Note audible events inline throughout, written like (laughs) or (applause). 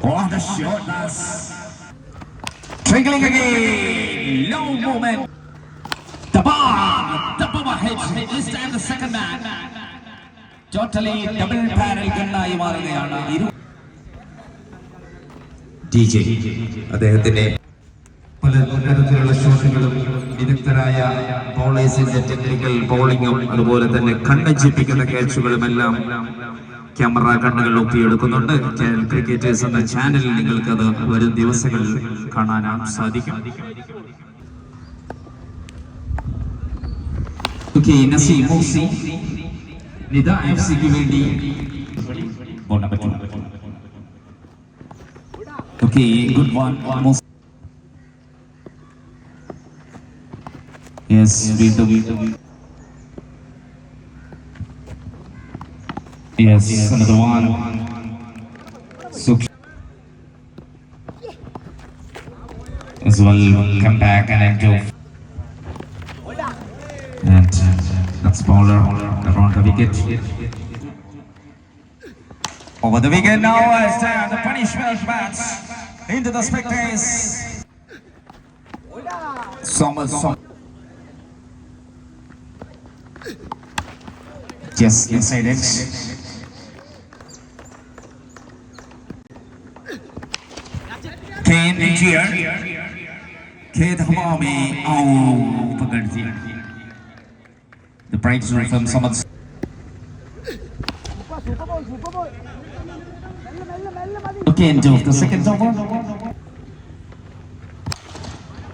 What Chiotas. Twinkling again. Low movement. The bar. The bomber hits. This time the second man. Totally double barrel ഗണ്ണായി മാറുകയാണ് ഇരു T J അദ്ദേഹത്തിന്റെ പല തരത്തിലുള്ള ഷോട്ടുകളും വിദഗ്ധരായ ബോളേഴ്സിന്റെ technical ബോളിങ്ങും അതുപോലെ തന്നെ കണ്ണഞ്ചിപ്പിക്കുന്ന ക്യാച്ചുകളും എല്ലാം ക്യാമറ കണ്ണുകൾ ഒപ്പിയെടുക്കുന്നുണ്ട്. ക്രിക്കറ്റേഴ്സ് എന്ന ചാനലിൽ നിങ്ങൾക്ക് അത് വരും ദിവസങ്ങളിൽ കാണാൻ സാധിക്കും. വേണ്ടി വീണ്ടും. Yes another one. Suksh as well come back and into and uh, that's bowler. Around the wicket. Over the wicket now as the punishment bats. Into the spectators. Sommer just inside it Kane here खेत हवा में आओ पकड़ दिया The bright zone from Samad Okay, end of the second over.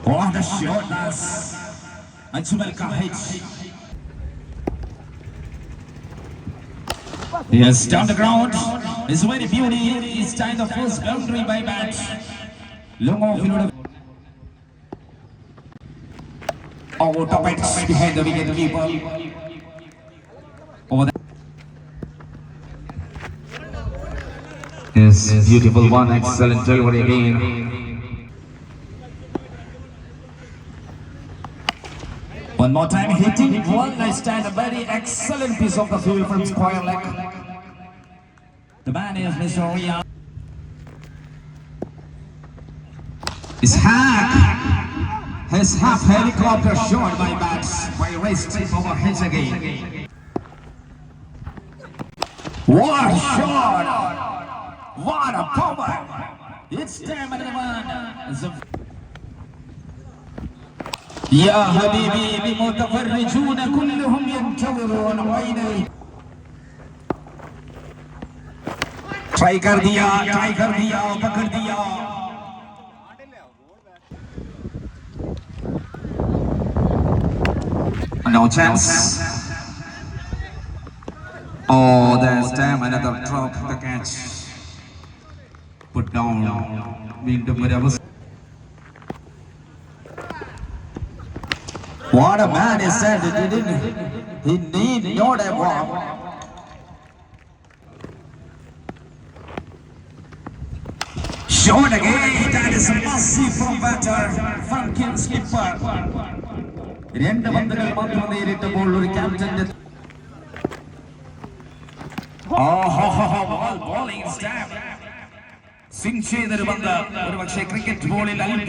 Oh, the shot, Nas. Ajmal ka hit. Yes, down the ground. It's very beauty. It's time the first boundary by bat. Long off, you know. Top it behind the wicket keeper. Over there. Yes, beautiful one. Excellent delivery again. One more time, hitting one nice stand. A very excellent piece of the field from square leg. The man is Mr. Rian. Ishaq has half helicopter shot by bats by race trip over heads again. What a shot! What a power! It's time another one. It's a يا حبيبي المتفرجون كلهم ينتظرون عيني try कर दिया try कर दिया पकड़ दिया No chance. Oh, there's time. Another drop the catch. Put down. വീണ്ടും ഒരു അവസ്ഥ What a man he said. He didn't. He need not have walk. Shot again. That is a massive from batter. Franklin skipper. രണ്ട് പന്തുകൾ മാത്രം നേരിട്ടപ്പോൾ ഒരു ക്യാപ്റ്റന്റെ cricket ബോളിൽ ഒരു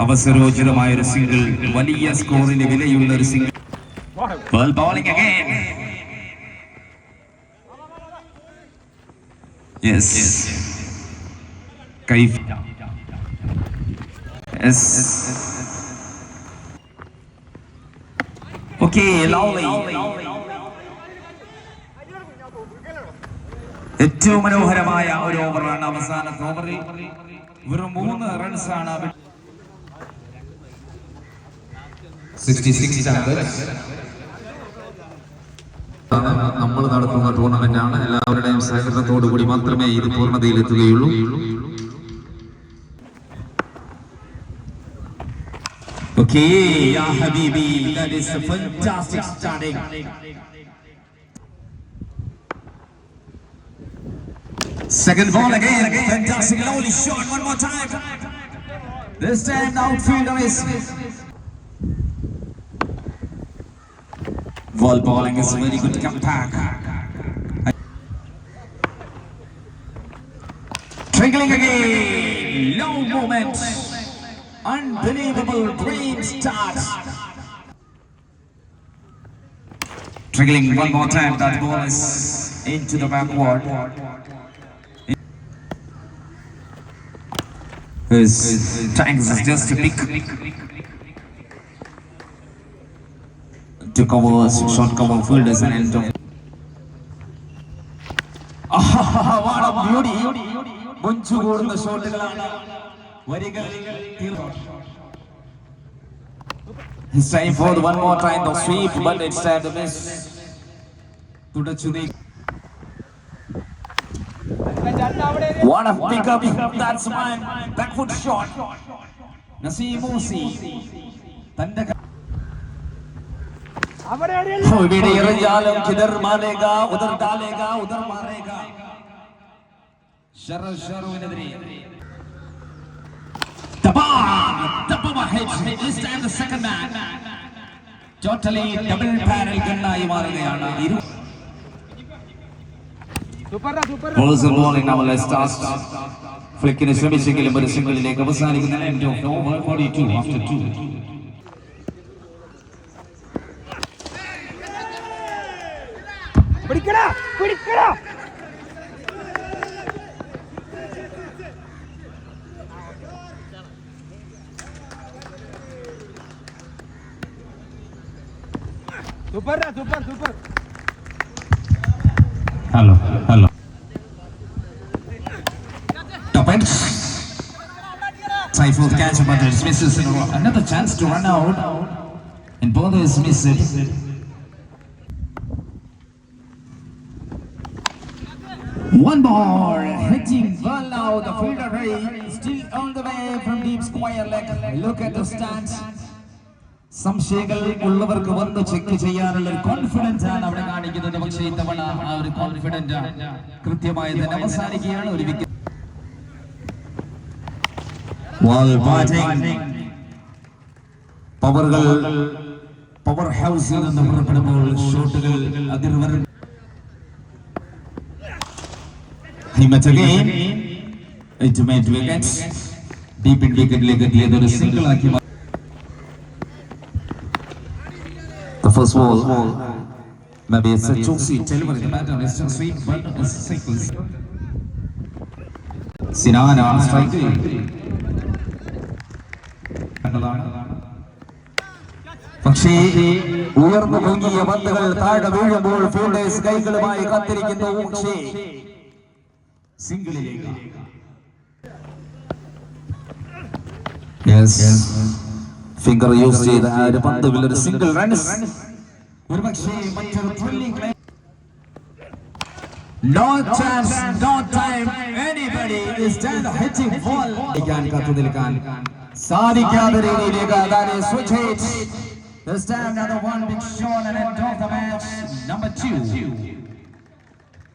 അവസരോചിതമായ ഒരു സിംഗിൾ വലിയ സ്കോറിന് വിലയുള്ള ഒരു single bowling yes Kaif yes okay ഏറ്റവും മനോഹരമായ ഒരു ഓവറാണ് അവസാന ഓവറിൽ വെറും മൂന്ന് റൺസ് ആണ് നമ്മൾ നടത്തുന്ന ടൂർണമെന്റ് ആണ് എല്ലാവരുടെയും സഹകരണത്തോടു കൂടി മാത്രമേ ഇത് fantastic starting. Second ball again, again, fantastic, lovely shot, one more time. This time outfielder is Ball bowling is very good comeback. Trickling again. Low moment. Unbelievable dream start. Trickling one more time. That ball is into the backward. His tanks is just a pick. To cover short cover field as an end of. (laughs) Ah, what a beauty! മുഞ്ചു കൂടുന്ന ഷോട്ടുകളാണ് വരികൾ തീർന്നു It's time for the one more time the sweep, but it's time to miss. തുടച്ചു നീ What a pickup! That's mine. Back foot shot. Naseem Musi. തന്റെ ക- ഓ, ഇവിടെ എറിഞ്ഞാലും കിതർ മാലേഗ ഉദർ ഡാലേഗ ഉദർ മാറേഗ ഷറ ഷറുവിനെതിരെ. Totally double barrel ഗണ്ണായി മാറുകയാണ് ഇരു. ഫ്ലിക്കിന് ശ്രമിച്ചെങ്കിലും ഒരു സിംഗിളിലേക്ക് അവസാനിക്കുന്ന പിടിക്കടാ പിടിക്കടാ super super super Hello, hello. Top end. Saiful catch but it misses in a row. Another chance to run out. And bowlers miss it. One more hitting well now. The fielder Ray still on the way from deep square leg. Look at the stance. സംശയങ്ങൾ ഉള്ളവർക്ക് വന്ന് check ചെയ്യാനുള്ള ഒരു confidence ആണ് അവിടെ കാണിക്കുന്നത് പക്ഷേ ഇത്തവണ ആ ഒരു കോൺഫിഡൻസ് കൃത്യമായി തന്നെ അവസാനിക്കുകയാണ് ഒരു വിക്കറ്റ് പവറുകൾ പവർ ഹൗസിൽ നിന്ന് പുറപ്പെടുമ്പോൾ ഷോട്ടുകൾ അതിർവരും എയ്റ്റ് വിക്കറ്റ്സ് ഡീപ്പ് ഇൻ വിക്കറ്റിലേക്ക് എത്തിയത് ഒരു സിംഗിൾ ആക്കി. The first ball, maybe it's a juicy delivery. The batter is just sweet, but it's single. സിനാന സ്ട്രൈക്ക് കണ്ടതാണ് പക്ഷേ ഉയർന്നു പൊങ്ങിയ പന്തുകൾ താഴെ വീഴുമ്പോൾ ഫീൽഡേഴ്സ് കൈകളുമായി കത്തിരിക്കുന്നു പക്ഷേ സിംഗിളിലേക്ക് ഫിംഗർ യൂസ് ചെയ്ത ആ ഒരു പന്ത് ഒരു സിംഗിൾ റൺസ് ഒരു പക്ഷേ മറ്റൊരു thrilling No chance, no time. Anybody is done hitting ball. ക്കാൻ കാത്തു നിൽക്കാൻ സാധിക്കാത്ത രീതിയിലേക്ക് അതാണ് switch hit. This time another one big shot and end of the match. Number two.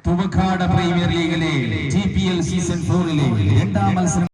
Thuvakkad premier ലീഗിലെ ടി പി എൽ സീസൺ ഫോറിലെ രണ്ടാം മത്സരം